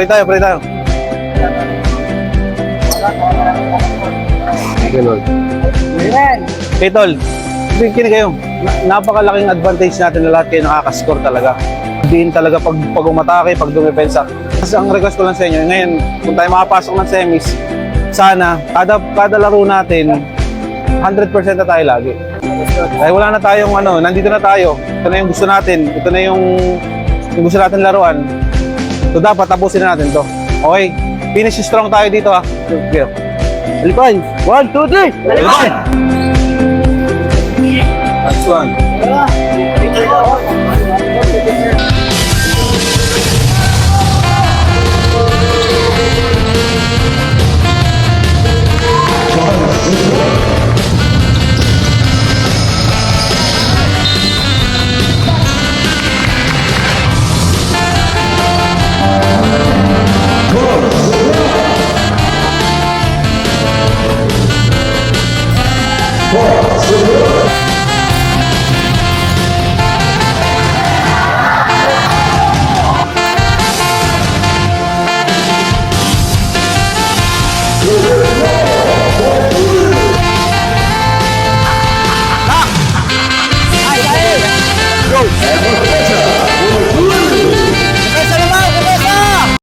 Pray tayo, pray tayo. Okay, tol. Kinig kayo. Na- napakalaking advantage natin na lahat kayo nakakascore talaga. Diin talaga pag, pag umatake, pag dumipensa. Kasi ang request ko lang sa inyo, ngayon, kung tayo makapasok ng semis, sana, kada, kada laro natin, 100% na tayo lagi. Dahil wala na tayong ano, nandito na tayo. Ito na yung gusto natin. Ito na yung, yung gusto natin laruan. So dapat tapusin na natin to. Okay? Finish strong tayo dito ah. Sige. Alipan! One, two, three! Alipan! Last one.